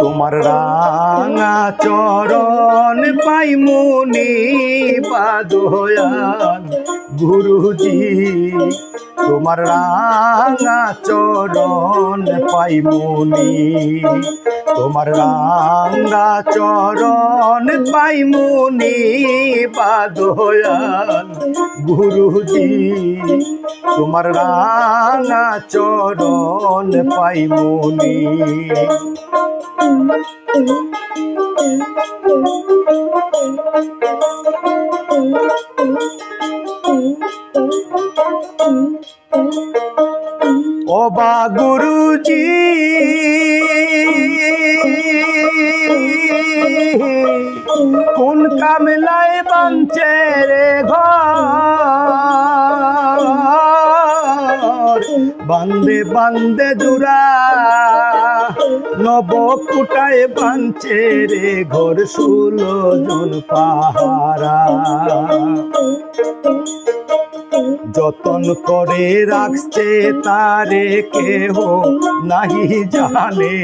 তোমার রাঙা চরণ পাইমুনি বাদয়াল গুরুজি, তোমার রাঙা চরণ পাইমুনি তোমার রাঙা চরণ পাইমুনি বাদয়াল গুরুজি। তোমার রাঙা চরণ পাইমুনি ও বা গুরুজি। কোন কামলায় বাঞ্চে রে ঘর? বান্দে বান্দে জুরা নব কুটায় বাঞ্চে রে ঘর ষোলো জন পাহারা। যতন করে রাখছে তারে কেহ নাহি জানে।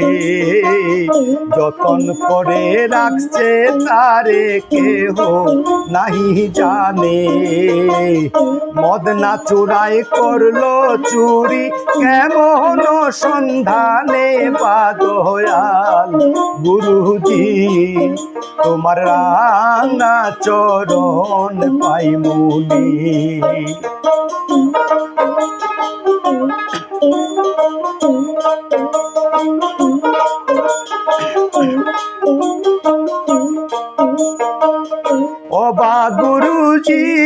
যতন করে রাখছে তারে কেহ নাহি জানে। মদ না চুরাই করল চুরি, কেমন সন্ধানে বাদয়াল গুরুজি, তোমার রাঙা চরণ পাইমুনি। অবা গুরুজি আমি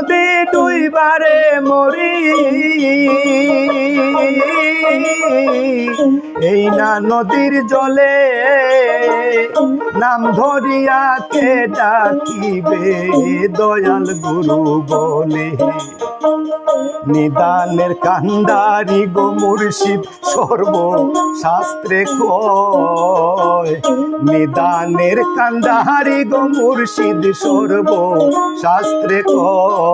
যদি দুইবারে মরি, এই না নদীর জলে নাম ধরিয়া কে ডাকিবে দয়াল গুরু বলে। নিদানের কান্দারি গো মুর্শিদ সর্ব শাস্ত্রে কয়, নিদানের কান্দারি গো মুর্শিদ সর্ব শাস্ত্রে কয়।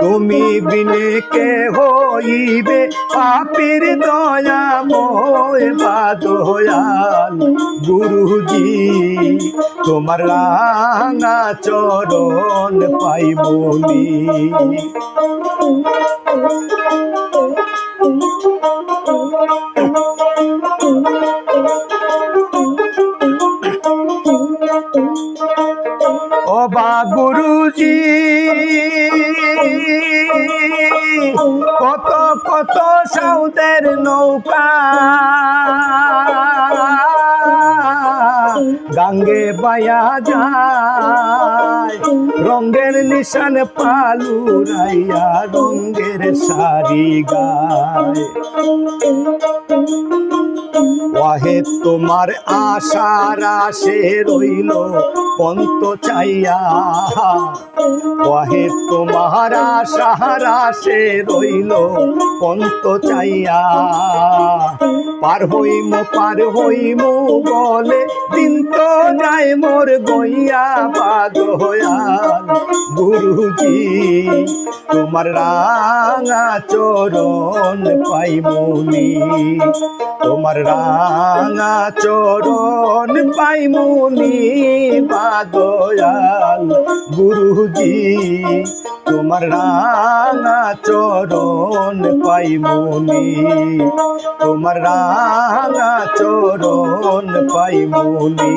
তুমি বিনে কে হইবে পাপির দয়াময় বা দয়াল গুরুজি তোমার রাঙা চরণ পাইবনি। ও গুরুজি কত কত সাউদের নৌকা। গাঙ্গে বায়া যায় রঙ্গের নিশান পালুরাইয়া রঙ্গের শাড়ি গায়। ওয়াহে তোমার আশার আশে রইল, পন্ত চাইয়া। ওয়াহে তোমার আশার আশে রইল, পন্ত চাইয়া। পার হইম পার হইম বলে, দিন তো যায় মোর গইয়া বাদয়াল গুরুজি, তোমার রাঙা চরণ পাইমুনি, তোমার রাঙা চরণ পাইমুনি বাদয়াল গুরুজি তোমার রাঙা চরণ পাইমুনি তোমার রাঙা চরণ পাইমুনি